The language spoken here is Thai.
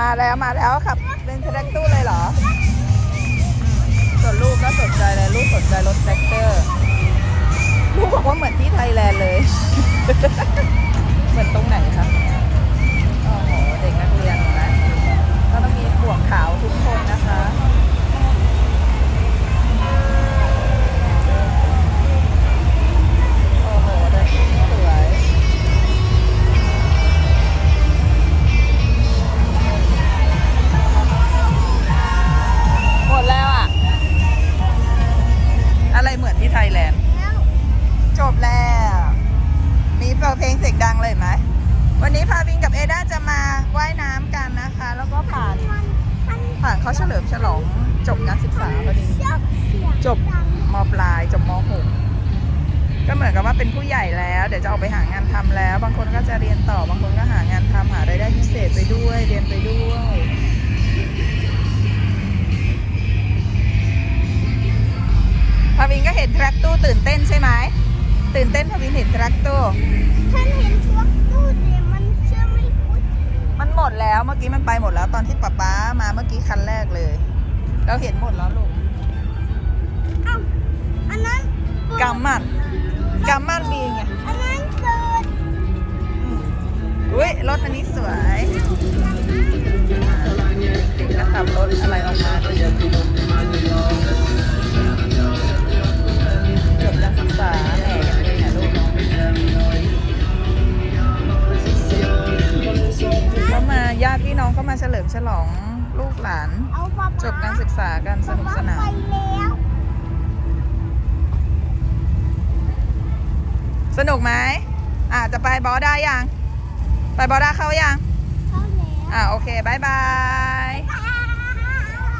มาแล้วมาแล้วขับเป็นแท็กตู้เลยเหรอ ส่วนลูกก็สนใจเลยลูกสนใจรถแท็กเตอร์ ลูกบอกว่าเหมือนที่ไทยแลนด์เลย เหมือนตรงไหนคะ วันนี้พาวินกับเอด้าจะมาว่ายน้ำกันนะคะ แล้วก็ผ่านผ่านเขาเฉลิมฉลองจบการศึกษาพอดีจบมปลายจบมหกก็เหมือนกับว่าเป็นผู้ใหญ่แล้ว เดี๋ยวจะออกไปหางานทำแล้ว บางคนก็จะเรียนต่อบางคนก็หางานทำหารายได้พิเศษไปด้วยเรียนไปด้วยพาวินก็เห็นแทร็กตู้ตื่นเต้นใช่ไหมตื่นเต้นพาวินเห็นแทร็กตู้ฉันเห็นชัวตู้แต่มันเชื่อไม่พุด มันหมด แล้วเมื่อกี้มันไปหมดแล้วตอนที่ป๊าป๊ามาเมื่อกี้คันแรกเลย เราเห็นหมดแล้วลูกเอ้าอันนั้นเปิดกัมมันกัมมันบีไงอันนั้นเปิดอุ้ยรถอันนี้สวยจะขับรถอะไรออกมาด้วย พี่น้องก็มาเฉลิมฉลองลูกหลานเอาป๊าป๊าจบการศึกษากันสนุกสนานป๊ไปแล้วสนุกไหมอ่าจะไปบอสได้ยัง ไปบอสได้เข้ายัง เข้าแล้ว อ่าโอเคบายบาย